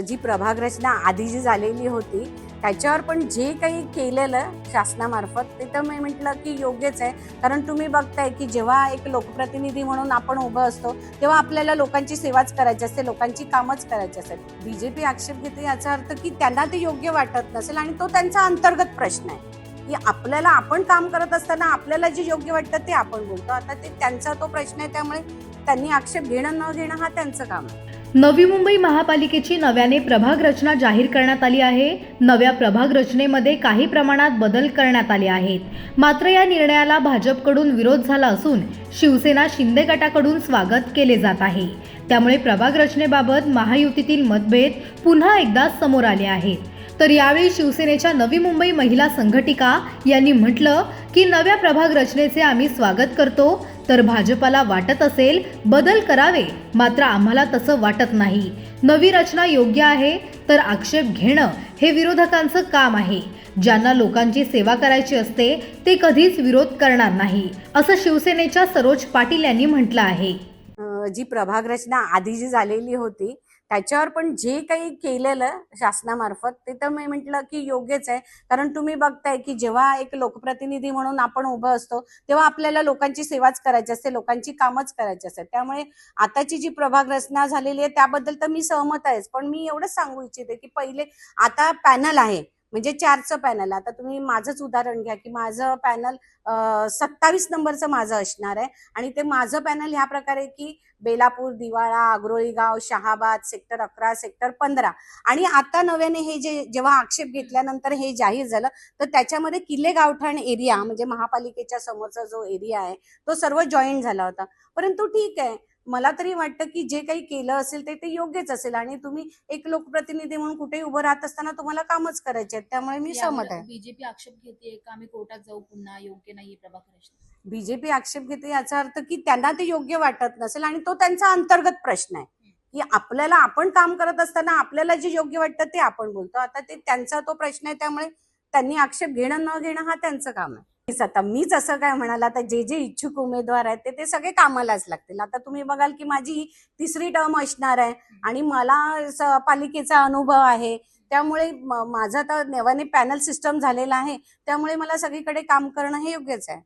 जी प्रभाग रचना आधी जी झालेली होती त्याच्यावर पण जे काही केलेलं शासनामार्फत ते तर मी म्हटलं की योग्यच आहे. कारण तुम्ही बघताय की जेव्हा एक लोकप्रतिनिधी म्हणून आपण उभं असतो तेव्हा आपल्याला लोकांची सेवाच करायची असते लोकांची कामच करायची असतात पी आक्षेप घेते याचा अर्थ की त्यांना ते योग्य वाटत नसेल आणि तो त्यांचा अंतर्गत प्रश्न आहे. की आपल्याला आपण काम करत असताना आपल्याला जे योग्य वाटतं ते आपण बोलतो. आता ते त्यांचा तो प्रश्न आहे त्यामुळे त्यांनी आक्षेप घेणं न घेणं हा त्यांचं काम आहे. नवी मुंबई महापालिकेची नव्याने प्रभाग रचना जाहीर करण्यात आली आहे. नव्या प्रभाग रचनेमध्ये काही प्रमाणात बदल करण्यात आले आहेत. मात्र या निर्णयाला भाजपकडून विरोध झाला असून शिवसेना शिंदे गटाकडून स्वागत केले जात आहे. त्यामुळे प्रभाग रचनेबाबत महायुतीतील मतभेद पुन्हा एकदा समोर आले आहेत. तर यावेळी शिवसेनेच्या नवी मुंबई महिला संघटिका यांनी म्हटलं की नव्या प्रभाग रचनेचे आम्ही स्वागत करतो. तर भाजपाला वाटत असेल बदल करावे. मात्र आम्हाला तसं वाटत नाही. नवी रचना योग्य आहे तर आक्षेप घेणं हे विरोधकांचं काम आहे. ज्यांना लोकांची सेवा करायची असते ते कधीच विरोध करणार नाही असं शिवसेनेच्या सरोज पाटील यांनी म्हटलं आहे. जी प्रभाग रचना आधी जी झालेली होती त्याच्यावर पण जे काही केलेलं शासनामार्फत ते तर मी म्हटलं की योग्यच आहे. कारण तुम्ही बघताय की जेव्हा एक लोकप्रतिनिधी म्हणून आपण उभं असतो तेव्हा आपल्याला लोकांची सेवाच करायची असते लोकांची कामच करायची असते. त्यामुळे आताची जी प्रभाग रचना झालेली आहे त्याबद्दल तर मी सहमत आहेच. पण मी एवढंच सांगू इच्छिते की पहिले आता पॅनल आहे. म्हणजे चारचं पॅनल आता तुम्ही माझंच उदाहरण घ्या की माझं पॅनल सत्तावीस नंबरचं माझं असणार आहे. आणि ते माझं पॅनल ह्या प्रकारे की बेलापूर दिवाळा अग्रोळीगाव शहाबाद सेक्टर अकरा सेक्टर पंधरा. आणि आता नव्याने हे जे जेव्हा आक्षेप घेतल्यानंतर हे जाहीर झालं तर त्याच्यामध्ये किल्ले गावठाण एरिया म्हणजे महापालिकेच्या समोरचा जो एरिया आहे तो सर्व जॉईन झाला होता. परंतु ठीक आहे. मला तरी वाटतं की जे काही केलं असेल ते ते योग्यच असेल. आणि तुम्ही एक लोकप्रतिनिधी म्हणून कुठेही उभं राहत असताना तुम्हाला कामच करायचे आहेत. त्यामुळे मी सहमत आहे. बीजेपी आक्षेप घेते का आम्ही कोर्टात जाऊ पुन्हा? योग्य नाही प्रभाग रचना बीजेपी आक्षेप घेते याचा अर्थ की त्यांना ते योग्य वाटत नसेल आणि तो त्यांचा अंतर्गत प्रश्न आहे. की आपल्याला आपण काम करत असताना आपल्याला जे योग्य वाटतं ते आपण बोलतो. आता ते त्यांचा तो प्रश्न आहे त्यामुळे त्यांनी आक्षेप घेणं न घेणं हा त्यांचं काम आहे. आता मीच असं काय म्हणाला आता जे जे इच्छुक उमेदवार आहेत ते ते सगळे कामालाच लागतील. आता तुम्ही बघाल की माझी तिसरी टर्म असणार आहे आणि मला पालिकेचा अनुभव आहे. त्यामुळे माझं तर नेवाने पॅनल सिस्टम झालेला आहे. त्यामुळे मला सगळीकडे काम करणं हे योग्यच आहे.